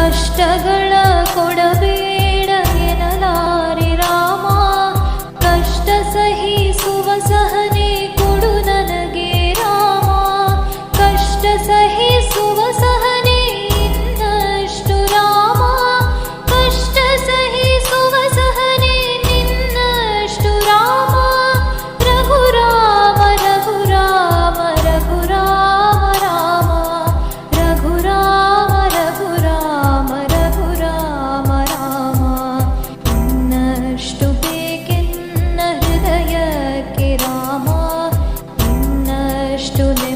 ಕಷ್ಟಗಳ চলে